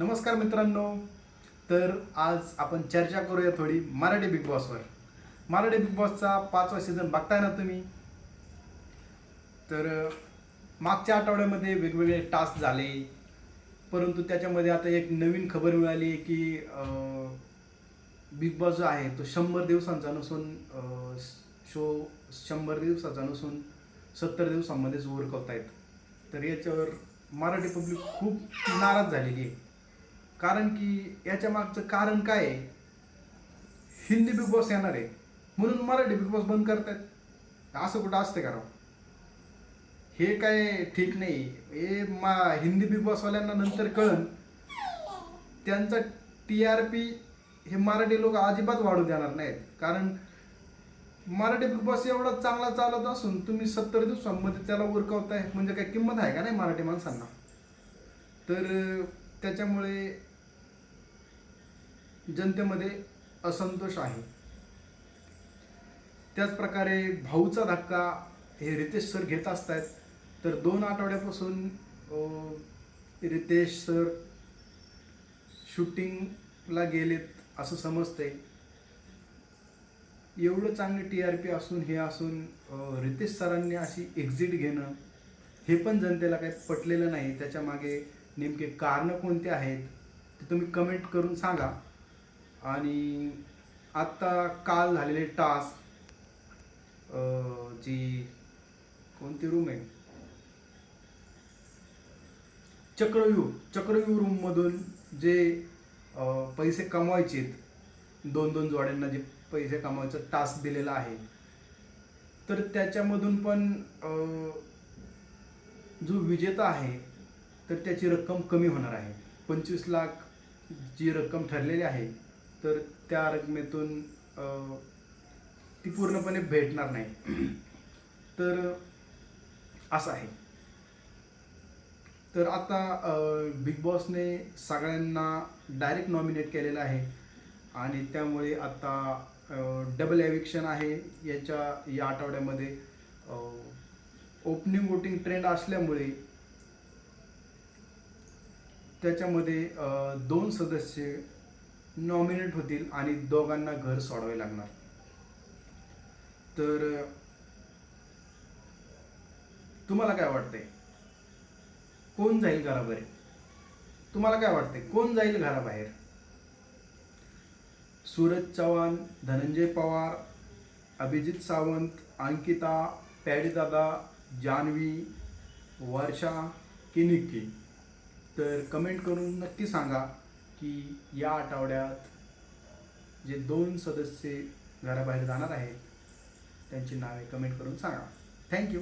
नमस्कार मित्रांनो. तर आज आपण चर्चा करूया थोडी मराठी बिग बॉसवर मराठी बिग बॉसचा पाचवा सीझन बघताय ना तुम्ही? तर मागच्या आठवड्यामध्ये वेगवेगळे टास्क झाले. परंतु त्याच्यामध्ये आता एक नवीन खबर मिळाली की बिग बॉस जो आहे तो शंभर दिवसांचा नसून शो शंभर दिवसाचा नसून सत्तर दिवसांमध्येच उरकवत आहेत तर याच्यावर मराठी पब्लिक खूप नाराज झालेली आहे. कारण की याच्या मागचं कारण काय आहे? हिंदी बिग बॉस येणार आहे. म्हणून मराठी बिग बॉस बंद करतायत. असं कुठं असते का राव? हे काय ठीक नाही. हे मा हिंदी बिग बॉसवाल्यांना नंतर कळन. त्यांचा टी आर पी हे मराठी लोक अजिबात वाढू देणार नाहीत. कारण मराठी बिग बॉस एवढा चांगला चालत असून तुम्ही सत्तर दिवसांमध्ये त्याला उरकवताय. म्हणजे काय किंमत आहे का नाही मराठी माणसांना? तर त्याच्यामुळे जनतेमध्ये असंतोष आहे. त्याचप्रकारे भाऊचा धक्का हे रितेश सर घेत असतात. तर दोन आठवड्यापासून रितेश सर शूटिंगला गेलेत असं समजते. एवढं चांगली टी आर पी असून हे असून रितेश सरांनी अशी एक्झिट घेणं हे पण जनतेला काही पटलेलं नाही. त्याच्यामागे नेमके कारणं कोणते आहेत ते तुम्ही कमेंट करून सांगा. आणि आत्ता काल झालेले टास्क जी कोणती रूम आहे? चक्रव्यूह चक्रव्यूह रूममधून जे पैसे कमवायचेत दोन दोन जोड्यांना जे पैसे कमवायचं टास्क दिलेला आहे तर त्याच्यामधून पण जो विजेता आहे तर त्याची रक्कम कमी होणार आहे. पंचवीस लाख जी रक्कम ठरलेली आहे तर त्या रकमेतून ती पूर्णपणे भेटणार नाही. तर असं आहे. तर आता बिग बॉसने सगळ्यांना डायरेक्ट नॉमिनेट केलेलं आहे. आणि त्यामुळे आता डबल एविक्शन आहे याच्या या आठवड्यामध्ये. ओपनिंग वोटिंग ट्रेंड असल्यामुळे त्याच्यामध्ये दोन सदस्य नॉमिनेट होतील आणि दोघांना घर सोडावे लागणार. तर तुम्हाला काय वाटतंय? कोण जाईल घराबाहेर? तुम्हाला काय वाटतंय? कोण जाईल घराबाहेर? सूरज चव्हाण धनंजय पवार अभिजित सावंत अंकिता पॅडीदादा जान्हवी वर्षा की निक्की तर कमेंट करून नक्की सांगा. की या आठवड्यात जे दोन सदस्य घराबाहेर जाणार आहेत त्यांची नावे कमेंट करून सांगा. थँक्यू